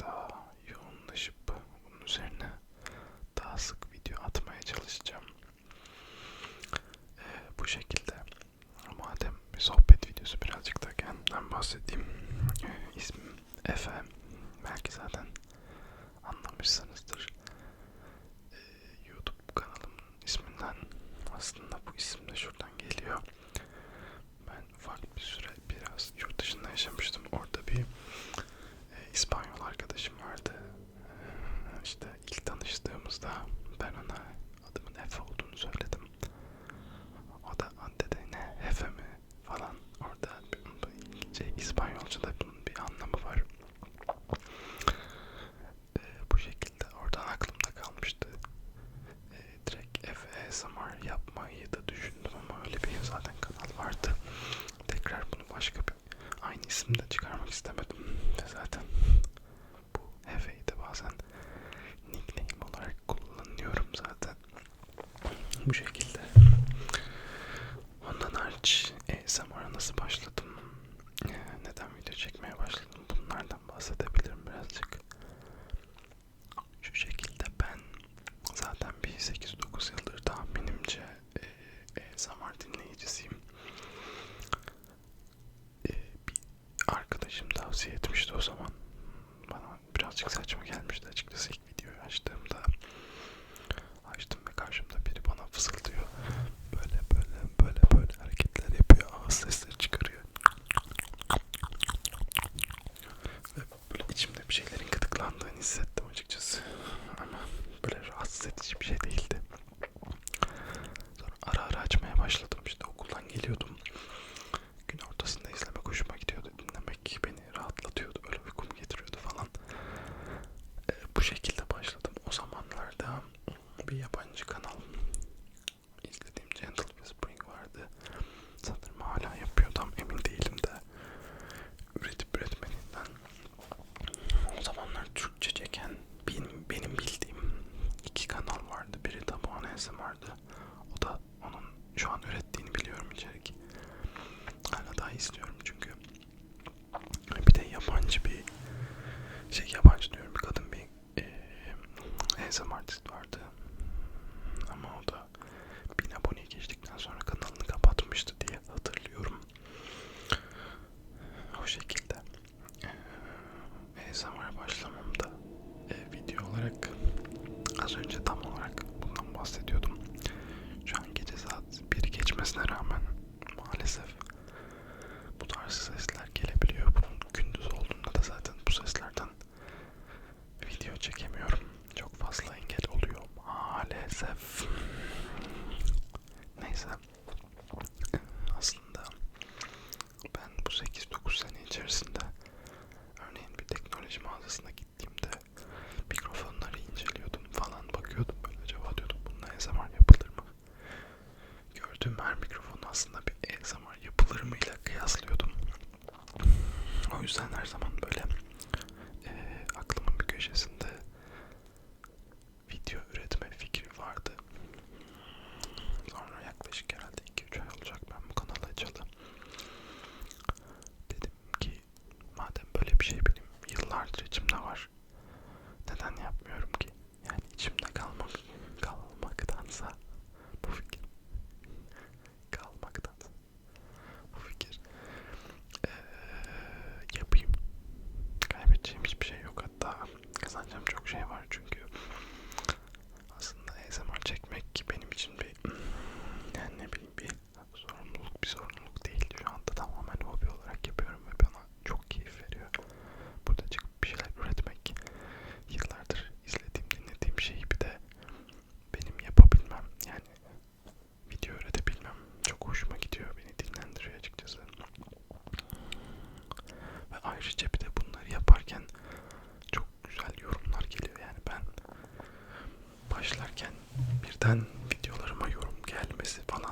daha yoğunlaşıp bunun üzerine daha sık video atmaya çalışacağım. Ee, bu şekilde madem bir sohbet videosu birazcık da kendimden bahsedeyim. Ee, ismim Efe. Belki zaten anlamışsınızdır. Ee, YouTube kanalımın isminden aslında bu isim de şuradan geliyor. Ben ufak bir süre biraz yurt dışında yaşamıştım. Orada bir arkadaşım vardı. İşte ilk tanıştığımızda ben ona bu şekilde. Ondan hariç e, ASMR'a nasıl başladım? E, neden video çekmeye başladım? Bunlardan bahsedebilirim birazcık. Şu şekilde ben zaten bir 8-9 yıldır tahminimce e, e ASMR dinleyicisiyim. Bir arkadaşım tavsiye etmişti o zaman. Bana birazcık saçma gelmişti açıkçası ilk Şey ya Just. başlarken birden videolarıma yorum gelmesi falan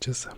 Tschüss.